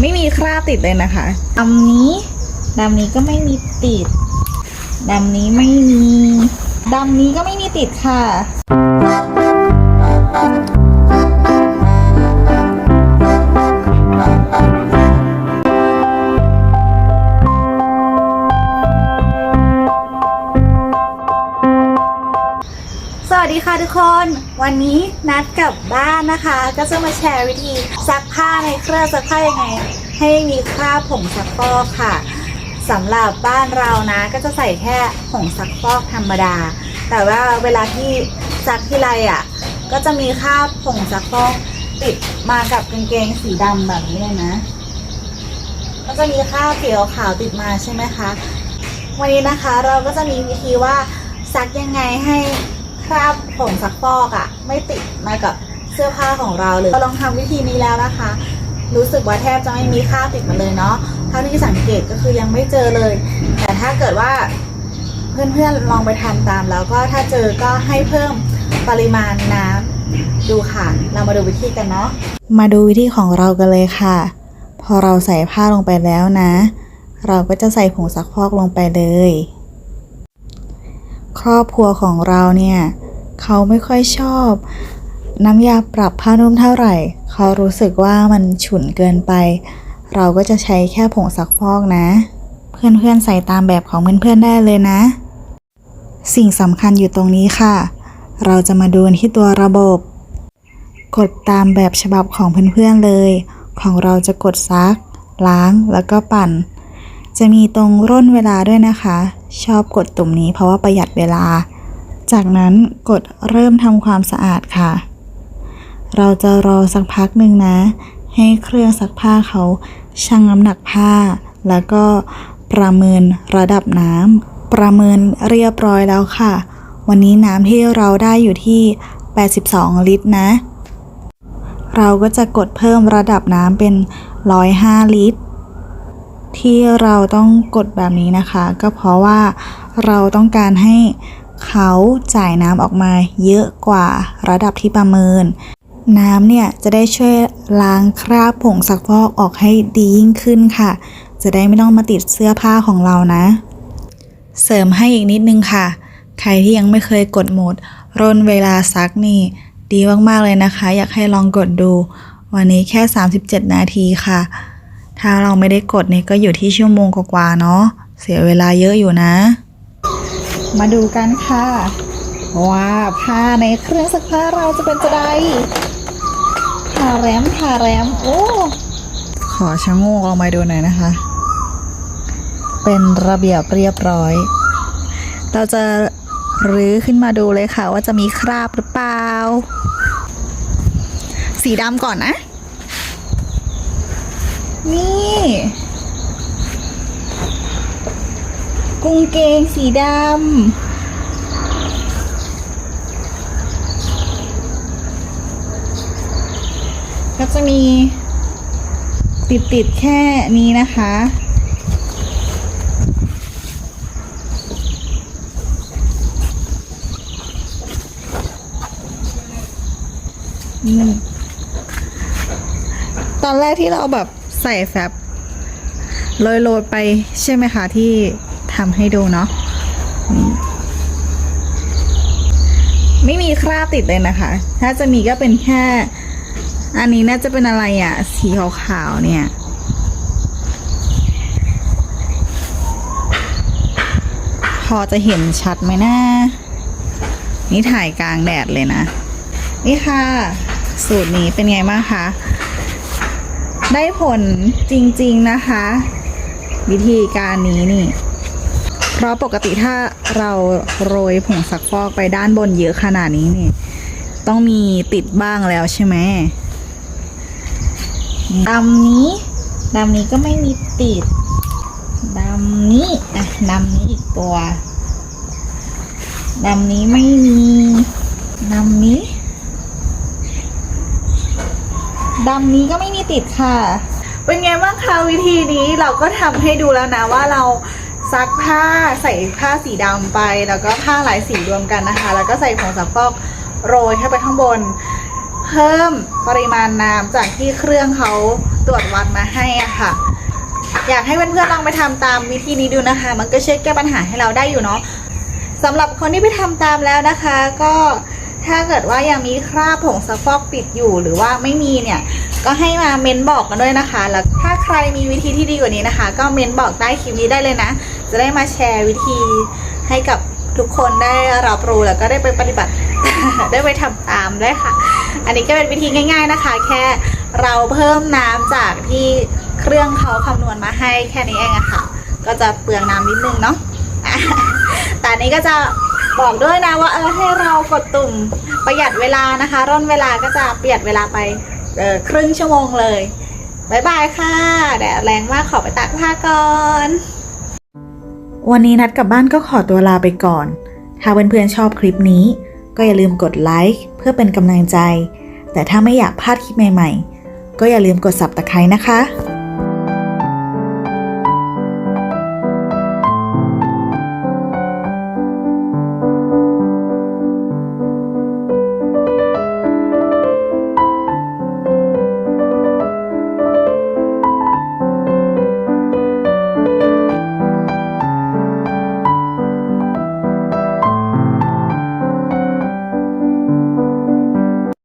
ไม่มีคราบติดเลยนะคะดำนี้ดำนี้ก็ไม่มีติดดำนี้ไม่มีดำนี้ก็ไม่มีติดค่ะ วัสดีค่ะทุกคน วันนี้นัดกลับบ้านนะคะ ก็จะมาแชร์วิธีซักผ้าในเครื่องซักผ้ายังไง ให้มีคราบผงซักฟอกค่ะสำหรับบ้านเรานะ ก็จะใส่แค่ผงซักฟอกธรรมดา แต่ว่าเวลาที่ซักที่ไรอะ ก็จะมีคราบผงซักฟอกติดมากับกางเกงสีดำแบบนี้เลยนะ ก็จะมีคราบเขียวขาวติดมาใช่ไหมคะ วันนี้นะคะเราก็จะมีวิธีว่าซักยังไงให้ คราบผงซักฟอกอะ่ะ ไม่ติดมากับเสื้อผ้าของเราเลยเราลองทำวิธีนี้แล้วนะคะ รู้สึกว่าแทบจะไม่มีคราบติดมาเลยเนาะเท่าที่สังเกตก็คือยังไม่เจอเลย แต่ถ้าเกิดว่าเพื่อนๆลองไปทำตาม แล้วก็ถ้าเจอก็ให้เพิ่มปริมาณน้ำดูค่ะ เรามาดูวิธีกันเนาะมาดูวิธีของเรากันเลยค่ะ พอเราใส่ผ้าลงไปแล้วนะ เราก็จะใส่ผงซักฟอกลงไปเลย ครอบครัวของเราเนี่ยเขาไม่ค่อยชอบ น้ำยาปรับผ้านุ่มเท่าไหร่ เขารู้สึกว่ามันฉุนเกินไป เราก็จะใช้แค่ผงซักฟอกนะ เพื่อนๆใส่ตามแบบของเพื่อนๆได้เลยนะ สิ่งสำคัญอยู่ตรงนี้ค่ะ เราจะมาดูที่ตัวระบบ กดตามแบบฉบับของเพื่อนๆเลย ของเราจะกดซัก ล้างแล้วก็ปั่น จะมีตรงร่นเวลาด้วยนะคะ ชอบกดตุ่มนี้เพราะว่าประหยัดเวลา จากนั้นกดเริ่มทำความสะอาดค่ะ เราจะรอสักพักหนึ่งนะ ให้เครื่องซักผ้าเขาชั่งน้ำหนักผ้า แล้วก็ประเมินระดับน้ำประเมินเรียบร้อยแล้วค่ะ วันนี้น้ำที่เราได้อยู่ที่ 82 ลิตรนะ เราก็จะกดเพิ่มระดับน้ำเป็น 105 ลิตร ที่เราต้องกดแบบนี้นะคะ ก็เพราะว่าเราต้องการให้เขาจ่ายน้ำออกมาเยอะกว่าระดับที่ประเมิน น้ำเนี่ยจะได้ช่วยล้างคราบผงซักฟอกออกให้ดียิ่งขึ้นค่ะ จะได้ไม่ต้องมาติดเสื้อผ้าของเรานะ เสริมให้อีกนิดนึงค่ะ ใครที่ยังไม่เคยกดโหมดร่นเวลาซักนี่ ดีมากๆเลยนะคะ อยากให้ลองกดดู วันนี้แค่ 37 นาทีค่ะ ถ้าเราไม่ได้กดนี่ก็อยู่ที่ชั่วโมงกว่าๆเนาะเสียเวลาเยอะอยู่นะ มาดูกันค่ะ ว่าผ้าในเครื่องซักผ้าเราจะเป็นจะไดทาแรมทาแรมโอ้ขอชะโงกออกมาดูหน่อยนะคะ เป็นระเบียบเรียบร้อย เราจะรื้อขึ้นมาดูเลยค่ะ ว่าจะมีคราบหรือเปล่า สีดำก่อนนะ นี่ กุงเกงสีดำก็จะมีติดติดๆแค่นี้นะคะอืมตอนแรกที่เราแบบ ใส่แฟบโรยโรยๆไปใช่ไหมคะที่ทำให้ดูเนาะไม่มีคราบติดเลยนะคะ ถ้าจะมีก็เป็นแค่ อันนี้น่าจะเป็นอะไรอะ่ะ สีขาวๆเนี่ย พอจะเห็นชัดไหมนะ นี่ถ่ายกลางแดดเลยนะ นี่ค่ะ สูตรนี้เป็นไงบ้างคะ ได้ผลจริงๆนะคะ วิธีการนี้นี่เพราะปกติถ้าเราโรยผงซักฟอกไปด้านบนเยอะขนาดนี้นี่ ต้องมีติดบ้างแล้วใช่ไหมดำนี้ดำนี้ก็ไม่มีติดดำนี้อะดำนี้อีกตัวดำนี้ไม่มีดำนี้ ดำนี้ก็ไม่มีติดค่ะ เป็นไงบ้างคะวิธีนี้เราก็ทำให้ดูแล้วนะว่าเราซักผ้าใส่ผ้าสีดำไป แล้วก็ผ้าหลายสีรวมกันนะคะ แล้วก็ใส่ผงซักฟอกโรยเข้าไปข้างบน เพิ่มปริมาณน้ำจากที่เครื่องเขาตรวจวัดมาให้อะค่ะ อยากให้เพื่อนๆลองไปทำตามวิธีนี้ดูนะคะ มันก็ช่วยแก้ปัญหาให้เราได้อยู่เนาะสำหรับคนที่ไปทำตามแล้วนะคะ ก็ ถ้าเกิดว่ายังมีคราบผงซักฟอกติดอยู่หรือว่าไม่มีเนี่ย ก็ให้มาเม้นบอกกันด้วยนะคะ แล้วถ้าใครมีวิธีที่ดีกว่านี้นะคะ ก็เม้นบอกใต้คลิปนี้ได้เลยนะ จะได้มาแชร์วิธีให้กับทุกคนได้รับรู้แล้วก็ได้ไปปฏิบัติ ได้ไปทำตามได้ค่ะ อันนี้ก็เป็นวิธีง่าย ๆนะคะ แค่เราเพิ่มน้ำจากที่เครื่องเขาคำนวณมาให้แค่นี้เองอะค่ะ ก็จะเปลืองน้ำนิดนึงเนาะแต่อันนี้ก็จะ บอกด้วยนะว่าเออให้เรากดตุ่มประหยัดเวลานะคะ ร่นเวลาก็จะประหยัดเวลาไปเออครึ่งชั่วโมงเลยบายบายค่ะแดดแรงมากขอไปตากผ้าก่อน วันนี้นัดกลับบ้านก็ขอตัวลาไปก่อน ถ้าเพื่อนๆชอบคลิปนี้ ก็อย่าลืมกดไลค์เพื่อเป็นกำลังใจ แต่ถ้าไม่อยากพลาดคลิปใหม่ ๆ ก็อย่าลืมกด subscribe นะคะ